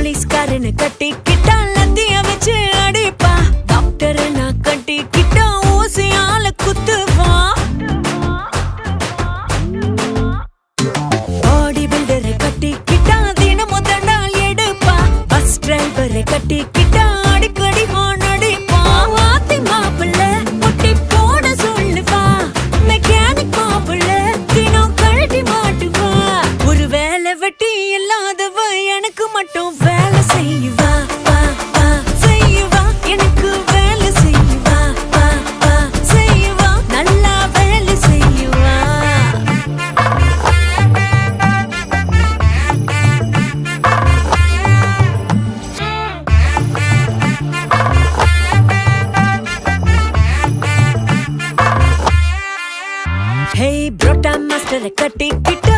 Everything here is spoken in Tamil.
போலீஸ்காரனு கட்டிக்கிட்டா லத்திய வச்சு அடிப்பா. டாக்டர் நான் கட்டிக்கிட்டா ஊசியால குத்துவா. பாடி பில்டரை கட்டிக்கிட்டா தினமும் தண்டால் எடுப்பா. பஸ் டிரைவரை கட்டிக்கிட்டா அடிக்கடி போன வெட்டி இல்லாதவ எனக்கு மட்டும் வேலை செய்வா வா, வா, செய்வா. எனக்கு வேலை செய்வா வா, செய்வா. நல்லா வேலை செய்வா. ஹே புரோட்டா மாஸ்டரை கட்டிக்கிட்டா